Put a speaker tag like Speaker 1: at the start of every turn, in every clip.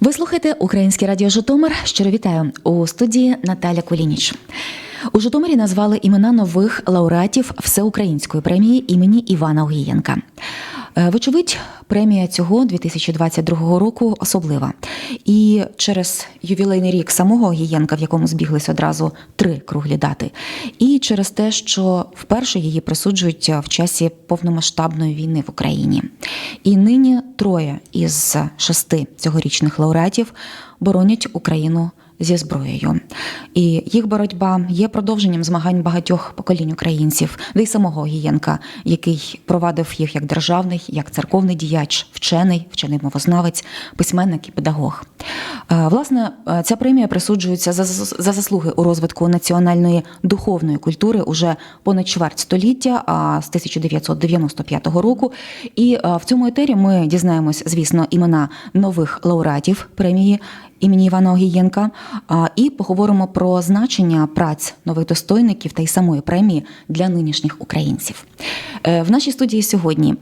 Speaker 1: Ви слухаєте Українське радіо Житомир. Щиро вітаю у студії Наталя Кулініч. У Житомирі назвали імена нових лауреатів всеукраїнської премії імені Івана Огієнка. Е, Вочевидь, премія цього 2022 року особлива. І через ювілейний рік самого Огієнка, в якому збіглись одразу три круглі дати, і через те, що вперше її присуджують в часі повномасштабної війни в Україні. І нині троє із шести цьогорічних лауреатів боронять Україну зі зброєю. І їх боротьба є продовженням змагань багатьох поколінь українців, де й самого Гієнка, який провадив їх як державний, як церковний діяч, вчений, вчений мовознавець, письменник і педагог. Е, Власне, е, ця премія присуджується за, за заслуги у розвитку національної духовної культури уже понад чверть століття, а з 1995 року. І е, в цьому етері ми дізнаємось, звісно, імена нових лауреатів премії імені Івана Огієнка. І поговоримо про значення праць нових достойників та й самої премії для нинішніх українців. В нашій студії сьогодні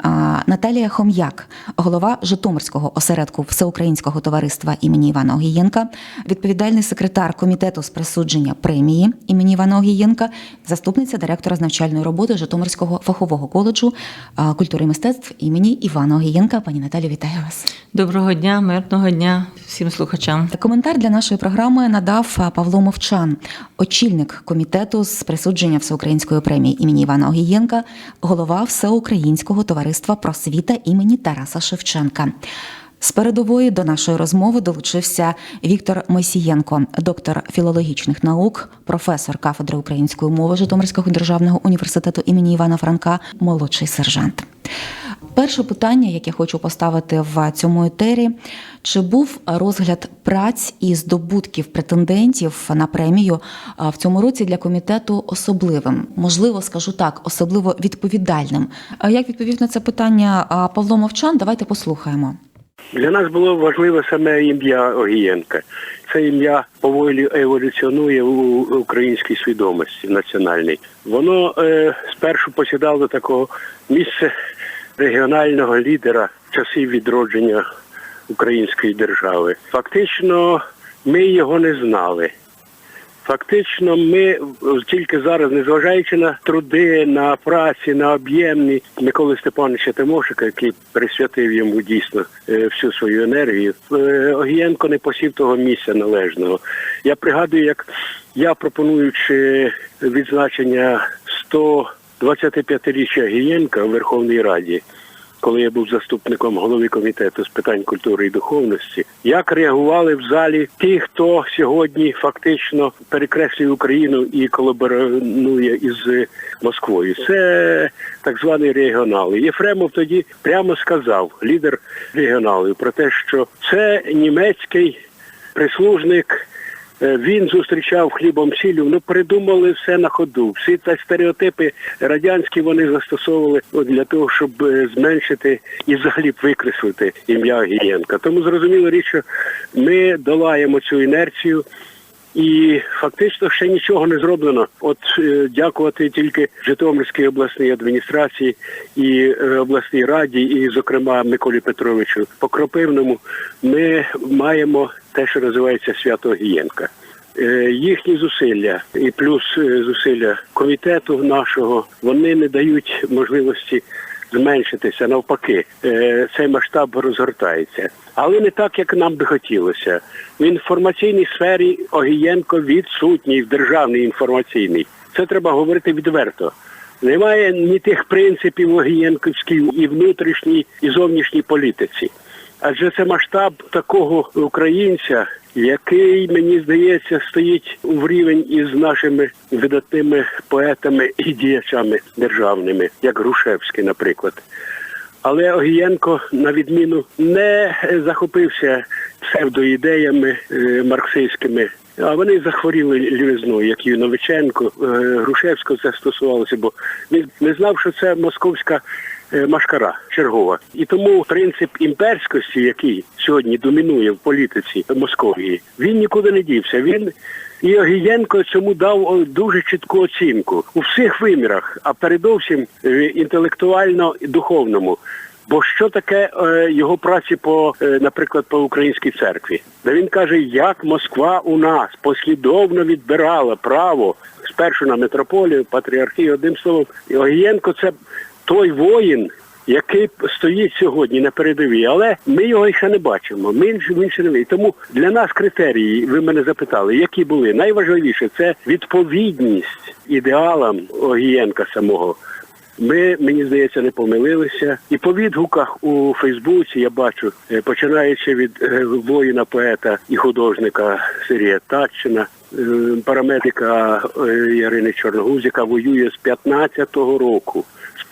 Speaker 1: Наталія Хом'як, голова Житомирського осередку Всеукраїнського товариства імені Івана Огієнка, відповідальний секретар комітету з присудження премії імені Івана Огієнка, заступниця директора з навчальної роботи Житомирського фахового коледжу культури і мистецтв імені Івана Огієнка. Пані Наталі, вітаю вас.
Speaker 2: Доброго дня, мирного дня всім слухачам.
Speaker 1: Коментар для нашої програми надав Павло Мовчан, очільник комітету з присудження всеукраїнської премії імені Івана Огієнка, голова Всеукраїнського товариства просвіта імені Тараса Шевченка. З передової до нашої розмови долучився Віктор Мойсієнко, доктор філологічних наук, професор кафедри української мови Житомирського державного університету імені Івана Франка, молодший сержант. Перше питання, яке хочу поставити в цьому етері, чи був розгляд праць і здобутків претендентів на премію в цьому році для комітету особливим? Можливо, скажу так, особливо відповідальним. Як відповів на це питання Павло Мовчан, давайте послухаємо.
Speaker 3: Для нас було важливе саме ім'я Огієнка. Це ім'я поволі еволюціонує у українській свідомості національній. Воно е, спершу посідало такого місце регіонального лідера часів відродження української держави. Фактично, ми його не знали. Фактично, ми тільки зараз, незважаючи на труди, на праці, на об'ємні Миколи Степановича Тимошика, який присвятив йому дійсно е, всю свою енергію, е, Огієнко не посів того місця належного. Я пригадую, як я пропонуючи відзначення 125-річчя Огієнка у Верховній Раді коли я був заступником голови комітету з питань культури і духовності, як реагували в залі ті, хто сьогодні фактично перекреслює Україну і колаборує із Москвою. Це так звані регіонали. Єфремов тоді прямо сказав, лідер регіоналів, про те, що це німецький прислужник. Е, Він зустрічав хлібом сіллю, ну придумали все на ходу. Всі ці стереотипи радянські вони застосовували для того, щоб е, зменшити і взагалі викреслити ім'я Гієнка. Тому зрозуміло річ, що ми долаємо цю інерцію. І фактично ще нічого не зроблено. От е, дякувати тільки Житомирській обласній адміністрації і е, обласній раді, і, зокрема, Миколі Петровичу Покропивному, ми маємо те, що називається свято Гієнка. Е, Їхні зусилля і плюс зусилля комітету нашого вони не дають можливості зменшитися. Навпаки, е, цей масштаб розгортається, але не так, як нам би хотілося. В інформаційній сфері Огієнко відсутній в державній інформаційній. Це треба говорити відверто. Немає ні тих принципів Огієнківській і внутрішній, і зовнішній політиці. Адже це масштаб такого українця, який, мені здається, стоїть в рівень із нашими видатними поетами і діячами державними, як Грушевський, наприклад. Але Огієнко, на відміну, не захопився псевдоідеями е, марксистськими. А вони захворіли лівизною, як і Новиченко, е, Грушевського це стосувалося, бо він не знав, що це московська машкара чергова. І тому принцип імперськості, який сьогодні домінує в політиці Московії, він нікуди не дівся. Він і Огієнко цьому дав дуже чітку оцінку у всіх вимірах, а передовсім е, інтелектуально духовному. Бо що таке е, його праці по, е, наприклад, по українській церкві? Де він каже, як Москва у нас послідовно відбирала право спершу на митрополію, патріархію, одним словом, Огієнко це той воїн, який стоїть сьогодні на передовій, але ми його ще не бачимо. Ми він ще не. Тому для нас критерії, ви мене запитали, які були найважливіше це відповідність ідеалам Огієнка самого. Ми, мені здається, не помилилися. І по відгуках у Фейсбуці я бачу, е, починаючи від е, воїна, поета і художника Сергія Татчина, е, парамедика Ярини Чорногуз, яка воює з 15-го року.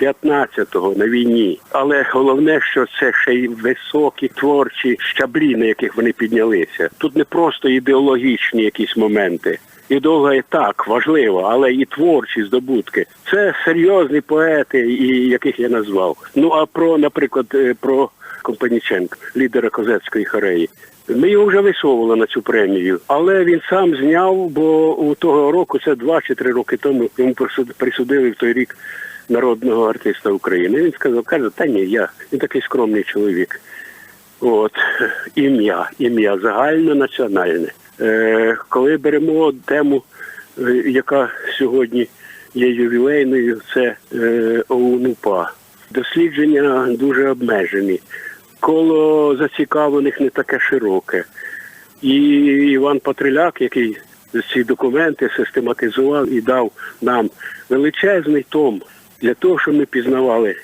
Speaker 3: З 15-го на війні, але головне, що це ще й високі творчі щаблі, на яких вони піднялися. Тут не просто ідеологічні якісь моменти. Ідеологія так важлива, але і творчі здобутки. Це серйозні поети, і яких я назвав. Ну а про, наприклад, е, про Компаніченка, лідера козацької хореї. Ми його вже висовували на цю премію, але він сам зняв, бо у того року, це два чи три роки тому, йому присуд- присудили в той рік народного артиста України. Він сказав, каже, та ні, я він такий скромний чоловік. От ім'я, ім'я загальнонаціональне. Е, коли беремо тему, е, яка сьогодні є ювілейною, це е, ОУН-УПА. Дослідження дуже обмежені. Коло зацікавлених не таке широке. І Іван Патриляк, який ці документи систематизував і дав нам величезний том для того, щоб ми пізнавали,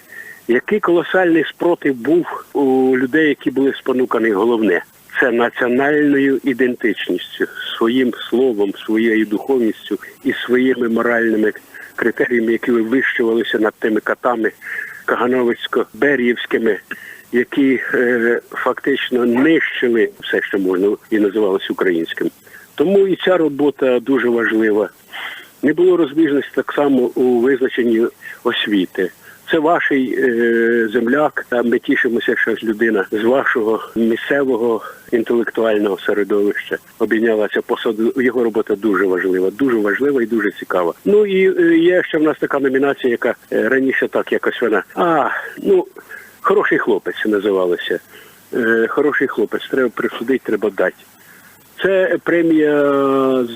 Speaker 3: який колосальний спротив був у людей, які були спонукані головне. Це національною ідентичністю, своїм словом, своєю духовністю і своїми моральними критеріями, які вивищувалися над тими катами Кагановицько-Бер'ївськими, які е, фактично нищили все, що можна і називалося українським. Тому і ця робота дуже важлива. Не було розбіжності так само у визначенні освіти. Це ваш е, земляк. Ми тішимося, що людина з вашого місцевого інтелектуального середовища обійнялася посаду. Його робота дуже важлива, дуже важлива і дуже цікава. Ну і е, є ще в нас така номінація, яка е, раніше так якось вона. А ну хороший хлопець називалася. Е, хороший хлопець, треба присудити, треба дати. Це премія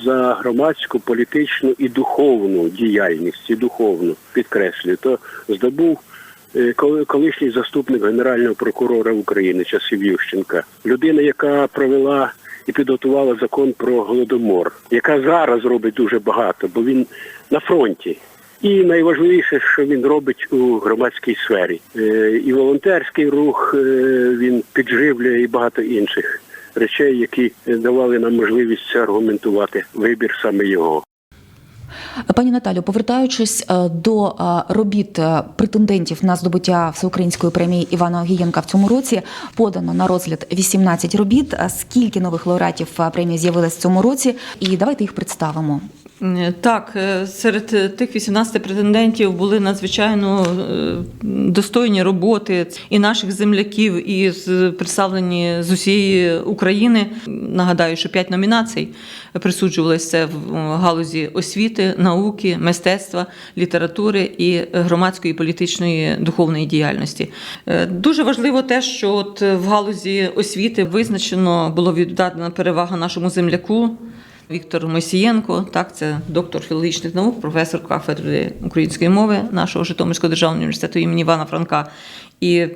Speaker 3: за громадську, політичну і духовну діяльність, і духовну підкреслюю. То здобув е, коли- колишній заступник генерального прокурора України часів Ющенка, людина, яка провела і підготувала закон про голодомор, яка зараз робить дуже багато, бо він на фронті. І найважливіше, що він робить у громадській сфері, Е, і волонтерський рух е, він підживлює і багато інших речей, які давали нам можливість аргументувати вибір саме його.
Speaker 1: Пані Наталю, повертаючись е, до робіт претендентів на здобуття всеукраїнської премії Івана Огієнка в цьому році, подано на розгляд 18 робіт. Скільки нових лауреатів премії з'явилось в цьому році? І давайте їх представимо.
Speaker 2: Е, Так, е, серед е, тих 18 претендентів були надзвичайно достойні роботи і наших земляків, і представлені з усієї України. Нагадаю, що 5 номінацій присуджувалися в галузі освіти, науки, мистецтва, літератури і громадської політичної духовної діяльності. Дуже важливо те, що от в галузі освіти визначено було віддана перевага нашому земляку. Віктор Мойсієнко, так, це доктор філологічних наук, професор кафедри української мови нашого Житомирського державного університету імені Івана Франка. І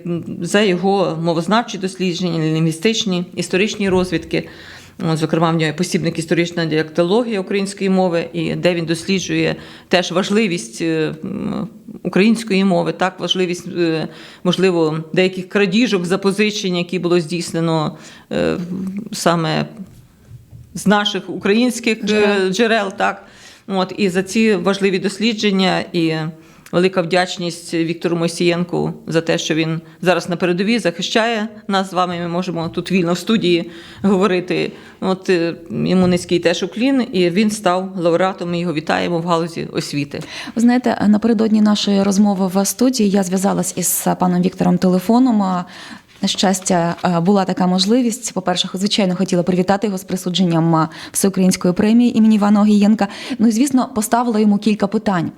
Speaker 2: за його мовознавчі дослідження, лінгвістичні, історичні розвідки. Зокрема, в нього посібник історична діалектологія української мови, і де він досліджує теж важливість е, української мови, так важливість, е, можливо, деяких крадіжок, запозичень, які було здійснено е, саме з наших українських е,
Speaker 1: Джерел.
Speaker 2: джерел. так. От, і за ці важливі дослідження і велика вдячність Віктору Мойсієнку за те, що він зараз на передовій захищає нас з вами. Ми можемо тут вільно в студії говорити. От е, йому низький теж уклін, і він став лауреатом. Ми його вітаємо в галузі освіти.
Speaker 1: Ви знаєте, напередодні нашої розмови в студії я зв'язалась із паном Віктором телефоном. На щастя, е, була така можливість. По-перше, звичайно, хотіла привітати його з присудженням е, всеукраїнської премії імені Івана Огієнка. Ну і звісно, поставила йому кілька питань.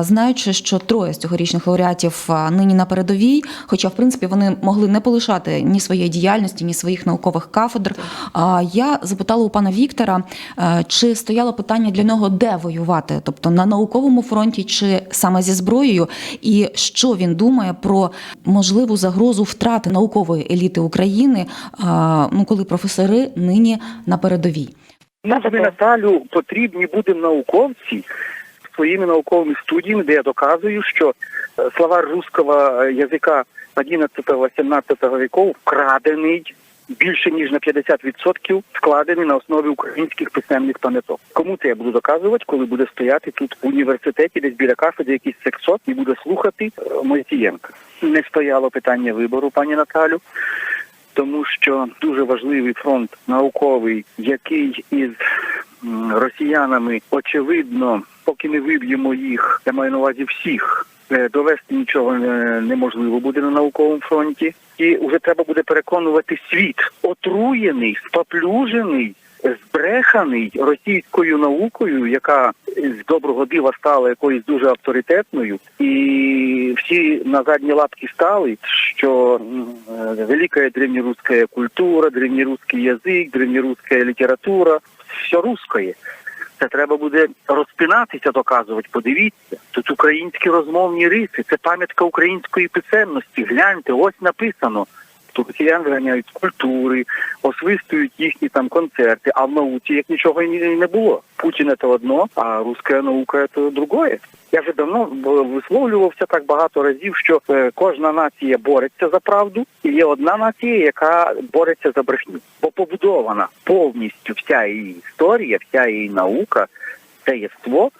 Speaker 1: Знаючи, що троє з цьогорічних лауреатів нині на передовій, хоча в принципі вони могли не полишати ні своєї діяльності, ні своїх наукових кафедр. Я запитала у пана Віктора, е, чи стояло питання для нього, де воювати, тобто на науковому фронті, чи саме зі зброєю, і що він думає про можливу загрозу втрати наукової еліти України, ну коли професори нині на передовій.
Speaker 4: Нам тобі, Наталю, потрібні будемо науковці своїми науковими студіями, де я доказую, що слова руського язика 11-18 віков вкрадений більше ніж на 50% складений на основі українських писемних пам'яток. Кому це я буду доказувати, коли буде стояти тут в університеті, десь біля кафедри якийсь сексот і буде слухати е, Не стояло питання вибору, пані Наталю тому що дуже важливий фронт науковий, який із росіянами очевидно, поки не виб'ємо їх, я маю на увазі всіх. Е, Довести нічого неможливо буде на науковому фронті, і вже треба буде переконувати світ, отруєний, споплюжений, збреханий російською наукою, яка з доброго дива стала якоюсь дуже авторитетною, і всі на задні лапки стали, що е, велика древнерусская культура, древнерусский язик, древнерусская література, все русское. Це треба буде розпинатися, доказувати. Подивіться, тут українські розмовні риси, це пам'ятка української писемності. Гляньте, ось написано. Тут росіян виганяють з культури, освистують їхні там концерти, а в науці як нічого і не- було. Путін це одно, а руська наука це другое. Я вже давно висловлювався так багато разів, що е, кожна нація бореться за правду, і є одна нація, яка бореться за брехню, бо побудована повністю вся її історія, вся її наука, це єство.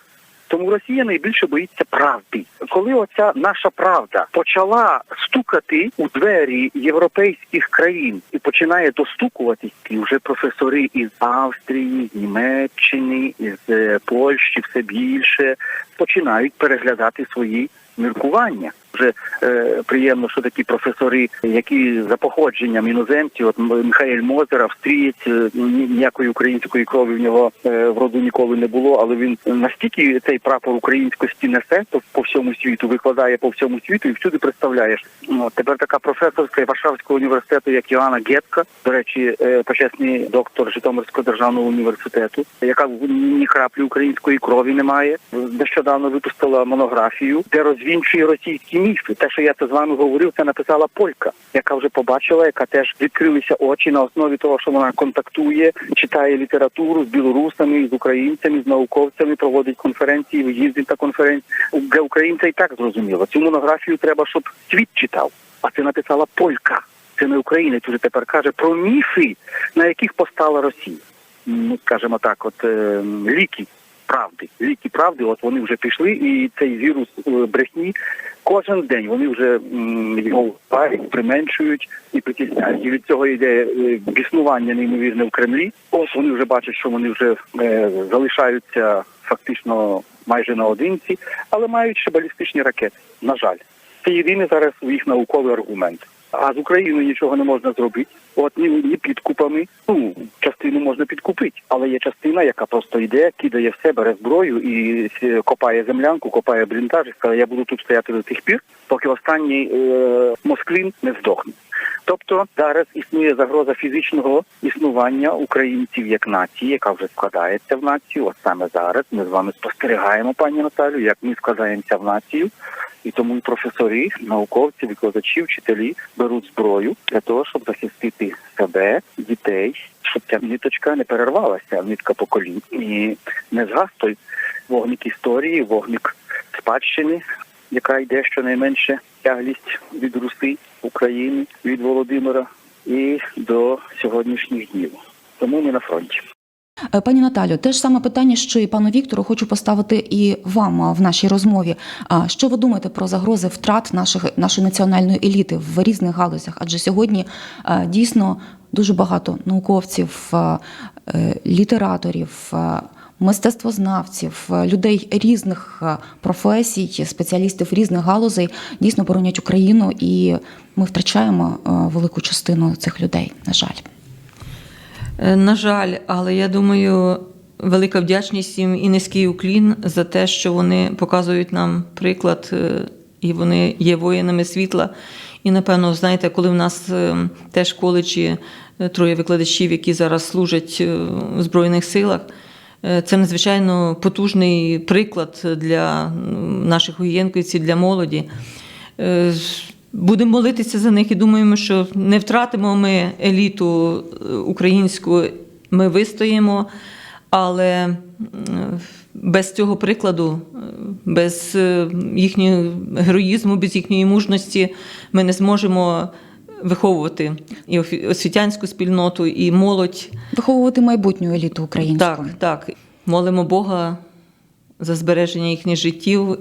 Speaker 4: Тому Росія найбільше боїться правди. Коли оця наша правда почала стукати у двері європейських країн і починає достукуватись, і вже професори із Австрії, з Німеччини, із е, Польщі все більше починають переглядати свої міркування. Вже е, приємно, що такі професори, які за походженням іноземці, от Михайль Мозер, австрієць, е, ні- ніякої української крові в нього е, в роду ніколи не було, але він настільки цей прапор українськості несе то по всьому світу, викладає по всьому світу і всюди представляєш. Ну, тепер така професорська Варшавського університету, як Йоанна Гетка, до речі, е, почесний доктор Житомирського державного університету, яка ні краплі української крові не має. Нещодавно випустила монографію, де розвінчує російські міфи. Те, що я це з вами говорив, це написала полька, яка вже побачила, яка теж відкрилися очі на основі того, що вона контактує, читає літературу з білорусами, з українцями, з науковцями, проводить конференції, їздить на конференції. Для українця і так зрозуміло. Цю монографію треба, щоб світ читав. А це написала полька. Це не українець уже тепер каже про міфи, на яких постала Росія. Ну, скажімо так, от е, ліки правди. Ліки правди, от вони вже пішли, і цей вірус е, брехні кожен день вони вже його впають, применшують і притісняють. І від цього йде е, біснування неймовірне в Кремлі. Ось вони вже бачать, що вони вже е, залишаються фактично майже наодинці, але мають ще балістичні ракети. На жаль, це єдиний зараз їх науковий аргумент. А з Україною нічого не можна зробити. От ні, ні підкупами. Ну частину можна підкупити, але є частина, яка просто йде, кидає все, бере зброю і е, копає землянку, копає бліндаж і скаже, я буду тут стояти до тих пір, поки останній е, москвін не здохне. Тобто зараз існує загроза фізичного існування українців як нації, яка вже складається в націю. От саме зараз ми з вами спостерігаємо, пані Наталю, як ми складаємося в націю. І тому і професори, науковці, викладачі, вчителі беруть зброю для того, щоб захистити себе, дітей, щоб ця ниточка не перервалася, нитка поколінь і не згас той вогник історії, вогник спадщини, яка йде щонайменше тяглість від Руси, України, від Володимира і до сьогоднішніх днів. Тому ми на фронті.
Speaker 1: Е, Пані Наталю, те ж саме питання, що і пану Віктору, хочу поставити і вам в нашій розмові. А що ви думаєте про загрози втрат наших нашої національної еліти в різних галузях? Адже сьогодні дійсно дуже багато науковців, е, літераторів, мистецтвознавців, е, людей різних е, професій, спеціалістів різних галузей дійсно боронять Україну, і ми втрачаємо е, велику частину цих людей. На жаль.
Speaker 2: На жаль, але я думаю, велика вдячність їм і низький уклін за те, що вони показують нам приклад, і вони є воїнами світла. І напевно, знаєте, коли в нас теж коледжі троє викладачів, які зараз служать в Збройних силах. Е, Це надзвичайно потужний приклад для наших воєнківців, для молоді. Е, Будемо молитися за них і думаємо, що не втратимо ми еліту е, українську, ми вистоїмо, але без цього прикладу, без їхнього героїзму, без їхньої мужності ми не зможемо виховувати і освітянську спільноту, і молодь.
Speaker 1: Виховувати майбутню еліту українську.
Speaker 2: Так, так. Молимо Бога за збереження їхніх життів,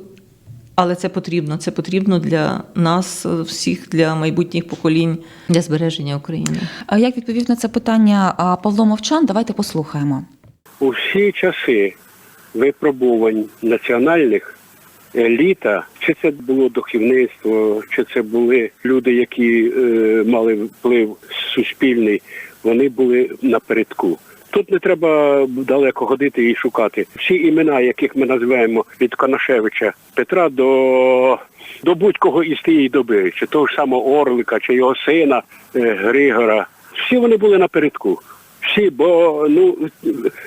Speaker 2: але це потрібно. Це потрібно для нас, всіх, для майбутніх поколінь, для збереження України.
Speaker 1: А як відповів на це питання Павло Мовчан? Давайте послухаємо.
Speaker 3: У всі часи випробувань національних еліта, чи це було духовництво, чи це були люди, які е, мали вплив суспільний, вони були напередку. Тут не треба далеко ходити і шукати. Всі імена, яких ми називаємо від Конашевича Петра до, до будь-кого із тієї доби, чи того ж самого Орлика, чи його сина е, Григора, всі вони були напередку. Всі, бо ну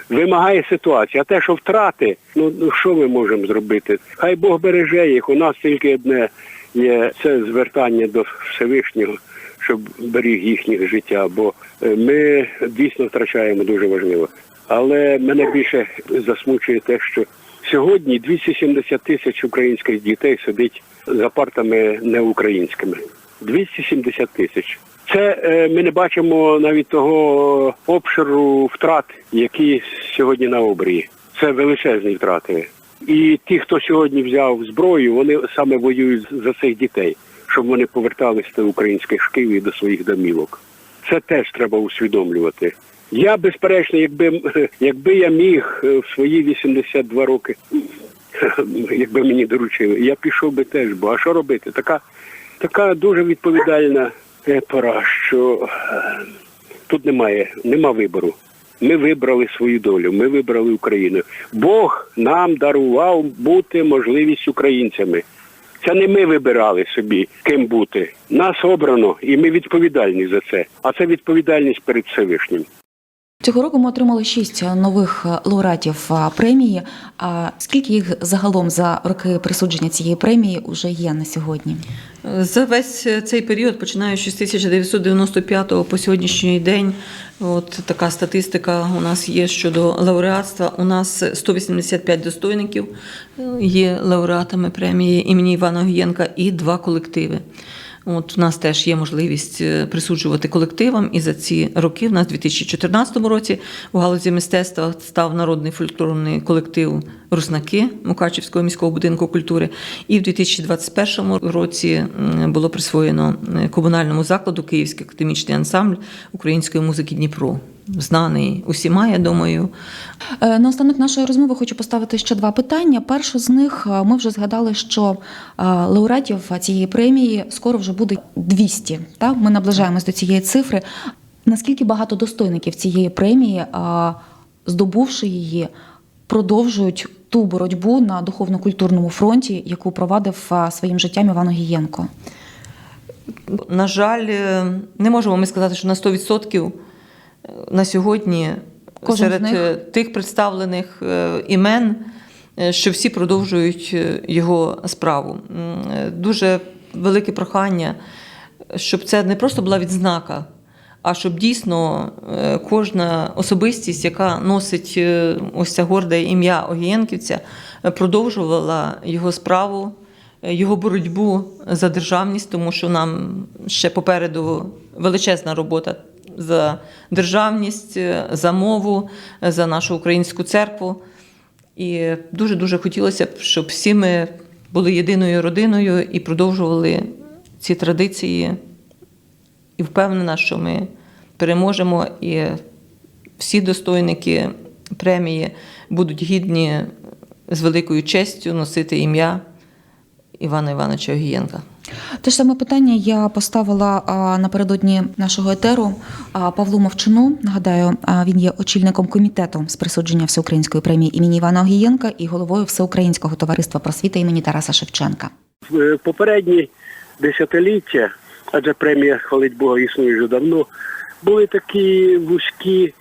Speaker 3: вимагає ситуація. Те, що втрати, ну ну, що ми можемо зробити? Хай Бог береже їх. У нас тільки одне є це звертання до Всевишнього, щоб беріг їхнє життя. Бо е, ми дійсно втрачаємо дуже важливо. Але мене більше засмучує те, що сьогодні 270 тисяч українських дітей сидить за партами неукраїнськими. 270 тисяч. Це е, ми не бачимо навіть того обширу втрат, які сьогодні на обрії. Це величезні втрати. І ті, хто сьогодні взяв зброю, вони саме воюють за цих дітей, щоб вони поверталися до українських шкіл і до своїх домівок. Це теж треба усвідомлювати. Я, безперечно, якби, якби я міг е, в свої 82 роки, якби мені доручили, я пішов би теж, бо а що робити? Така, така дуже відповідальна пора, що е, тут немає, нема вибору. Ми вибрали свою долю, ми вибрали Україну. Бог нам дарував бути можливість українцями. Це не ми вибирали собі, ким бути. Нас обрано, і ми відповідальні за це. А це відповідальність перед Всевишнім.
Speaker 1: Цього року ми отримали шість нових лауреатів премії. А скільки їх загалом за роки присудження цієї премії вже є на сьогодні?
Speaker 2: За весь цей період, починаючи з 1995 по сьогоднішній день, от така статистика у нас є щодо лауреатства. У нас 185 достойників е, є лауреатами премії імені Івана Огієнка і два колективи. От у нас теж є можливість е, присуджувати колективам, і за ці роки, в нас у 2014 році у галузі мистецтва став народний фольклорний колектив Руснаки Мукачівського міського будинку культури. І в 2021 році було присвоєно е, комунальному закладу Київський академічний ансамбль української музики Дніпро. Знаний усіма, я думаю.
Speaker 1: Е, Наостанок нашої розмови хочу поставити ще два питання. Перше з них е, ми вже згадали, що е, лауреатів цієї премії скоро вже буде 200. Так? Ми наближаємось до цієї цифри. Наскільки багато достойників цієї премії, здобувши її, продовжують ту боротьбу на духовно-культурному фронті, яку провадив своїм життям Іван Огієнко?
Speaker 2: На жаль, не можемо ми сказати, що на 100% на сьогодні
Speaker 1: Кожен
Speaker 2: серед
Speaker 1: них?
Speaker 2: е, тих представлених е, імен, е, що всі продовжують його справу. Дуже велике прохання, щоб це не просто була відзнака, а щоб дійсно кожна особистість, яка носить ось це горде ім'я Огієнківця, продовжувала його справу, його боротьбу за державність, тому що нам ще попереду величезна робота за державність, е, за мову, е, за нашу українську церкву. І дуже дуже хотілося б, щоб всі ми були єдиною родиною і продовжували ці традиції. І впевнена, що ми переможемо, і всі достойники премії будуть гідні з великою честю носити ім'я Івана Івановича Огієнка.
Speaker 1: Те ж саме питання я поставила напередодні нашого етеру Павлу Мовчину. Нагадаю, він є очільником комітету з присудження всеукраїнської премії імені Івана Огієнка і головою Всеукраїнського товариства просвіти імені Тараса Шевченка.
Speaker 3: Е, попередні десятиліття, адже премія хвалить Бога існує вже давно, були такі вузькі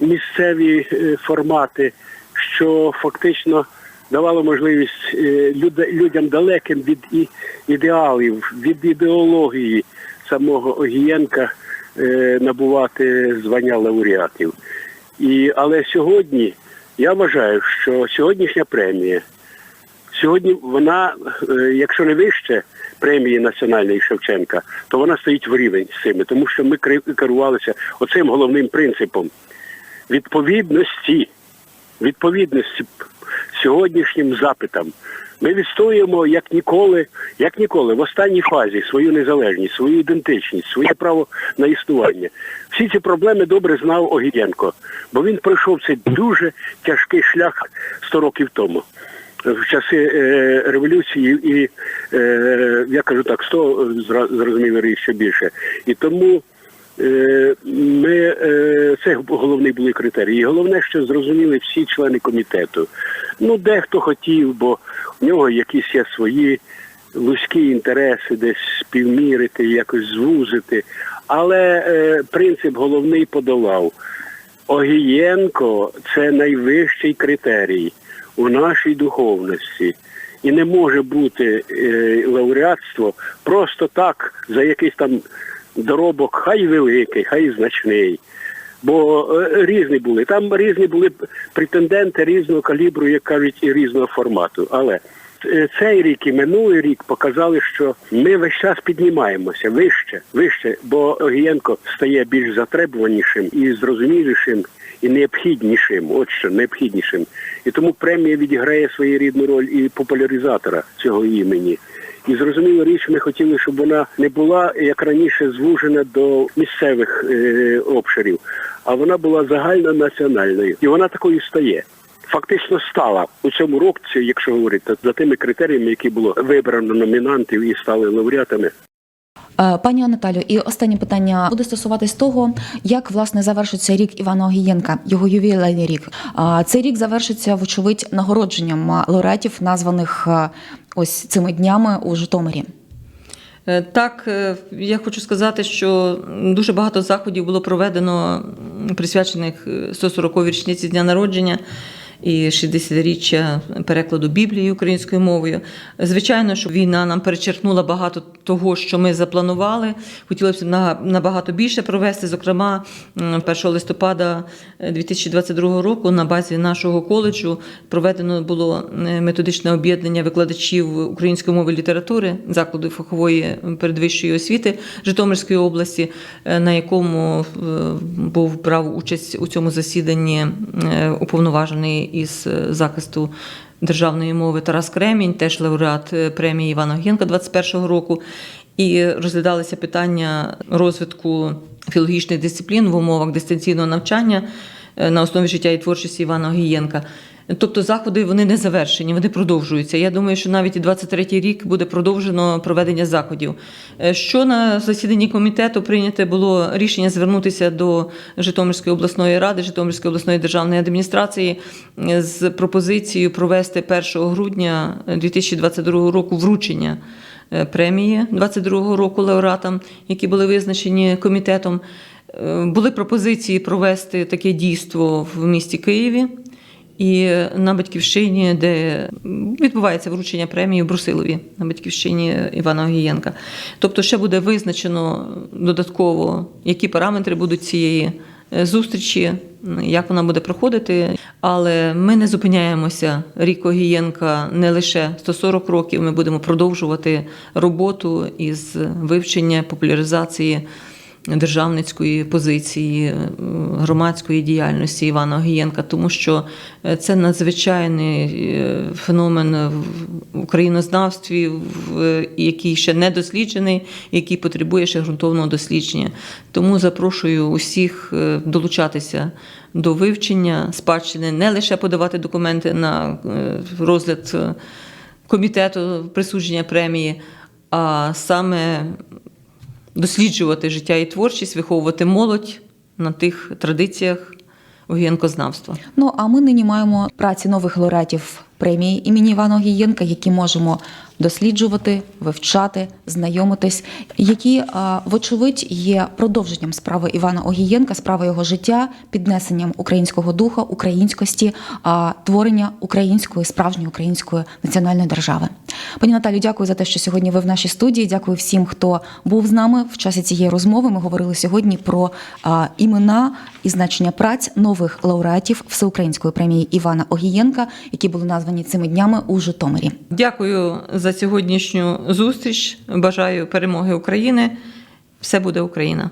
Speaker 3: місцеві е, формати, що фактично давало можливість е, людям далеким від ідеалів, від ідеології самого Огієнка е, набувати звання лауреатів. І, але сьогодні я вважаю, що сьогоднішня премія Сьогодні вона, е, якщо не вище премії національної Шевченка, то вона стоїть в рівень з цими, тому що ми керувалися оцим головним принципом відповідності, відповідності сьогоднішнім запитам. Ми відстоюємо як ніколи, як ніколи в останній фазі свою незалежність, свою ідентичність, своє право на існування. Всі ці проблеми добре знав Огієнко, бо він пройшов цей дуже тяжкий шлях 100 років тому в часи е, революції і е, я кажу так, 100 зра- зрозуміло річ ще більше. І тому ми е, це головний були критерії. І головне, що зрозуміли всі члени комітету. Ну, дехто хотів, бо в нього якісь є свої вузькі інтереси, десь співмірити, якось звузити. Але е, принцип головний подолав. Огієнко це найвищий критерій у нашій духовності. І не може бути е, лауреатство просто так за якийсь там доробок, хай великий, хай значний. Бо е, різні були. Там різні були претенденти різного калібру, як кажуть, і різного формату. Але е, цей рік і минулий рік показали, що ми весь час піднімаємося вище, вище, бо Огієнко стає більш затребуванішим і зрозумілішим, і необхіднішим. От що необхіднішим. І тому премія відіграє своєрідну роль і популяризатора цього імені. І зрозуміло річ, ми хотіли, щоб вона не була як раніше звужена до місцевих е, обширів, а вона була загальнонаціональною. І вона такою стає. Фактично стала у цьому році, якщо говорити, за тими критеріями, які було вибрано номінантів і стали лауреатами.
Speaker 1: Е, Пані Наталю, і останнє питання буде стосуватись того, як власне завершиться рік Івана Огієнка, його ювілейний рік. Цей рік завершиться, вочевидь, нагородженням лауреатів, названих а, ось цими днями у Житомирі.
Speaker 2: Е, Так, е, я хочу сказати, що дуже багато заходів було проведено присвячених е, 140-й річниці дня народження і 60-річчя перекладу Біблії українською мовою. Звичайно, що війна нам перечеркнула багато того, що ми запланували. Хотілося б на- набагато більше провести. Зокрема, 1 листопада е, 2022 року на базі нашого коледжу проведено було е, методичне об'єднання викладачів української мови і літератури закладу фахової передвищої освіти Житомирської області, е, на якому е, був брав участь у цьому засіданні е, уповноважений із е, захисту державної мови Тарас Кремінь, теж лауреат е, премії Івана Генка 21-го року. І розглядалися питання розвитку філологічних дисциплін в умовах дистанційного навчання е, на основі життя і творчості Івана Огієнка. Тобто заходи вони не завершені, вони продовжуються. Я думаю, що навіть і 23-й рік буде продовжено проведення заходів. Е, Що на засіданні комітету прийняте було рішення звернутися до Житомирської обласної ради, Житомирської обласної державної адміністрації е, з пропозицією провести 1 грудня 2022 року вручення е, премії 22 року лауреатам, які були визначені комітетом. Були пропозиції провести таке дійство в місті Києві і на батьківщині, де відбувається вручення премії в Брусилові на батьківщині Івана Огієнка. Тобто, ще буде визначено додатково, які параметри будуть цієї е, зустрічі, як вона буде проходити. Але ми не зупиняємося. Рік Огієнка не лише 140 років. Ми будемо продовжувати роботу із вивчення популяризації державницької позиції е, громадської діяльності Івана Огієнка, тому що е, це надзвичайний е, феномен в українознавстві, який ще не досліджений, який потребує ще ґрунтовного дослідження. Тому запрошую усіх долучатися до вивчення спадщини, не лише подавати документи на розгляд комітету присудження премії, а саме досліджувати життя і творчість, виховувати молодь на тих традиціях воєнкознавства.
Speaker 1: Ну а ми нині маємо праці нових лауреатів премії імені Івана Огієнка, які можемо досліджувати, вивчати, знайомитись, які, вочевидь, є продовженням справи Івана Огієнка, справи його життя, піднесенням українського духа, українськості, а, творення української справжньої української національної держави. Пані Наталю, дякую за те, що сьогодні ви в нашій студії. Дякую всім, хто був з нами в часі цієї розмови. Ми говорили сьогодні про імена і значення праць нових лауреатів всеукраїнської премії Івана Огієнка, які були названі цими днями у Житомирі.
Speaker 2: Дякую за сьогоднішню зустріч. Бажаю перемоги України. Все буде Україна.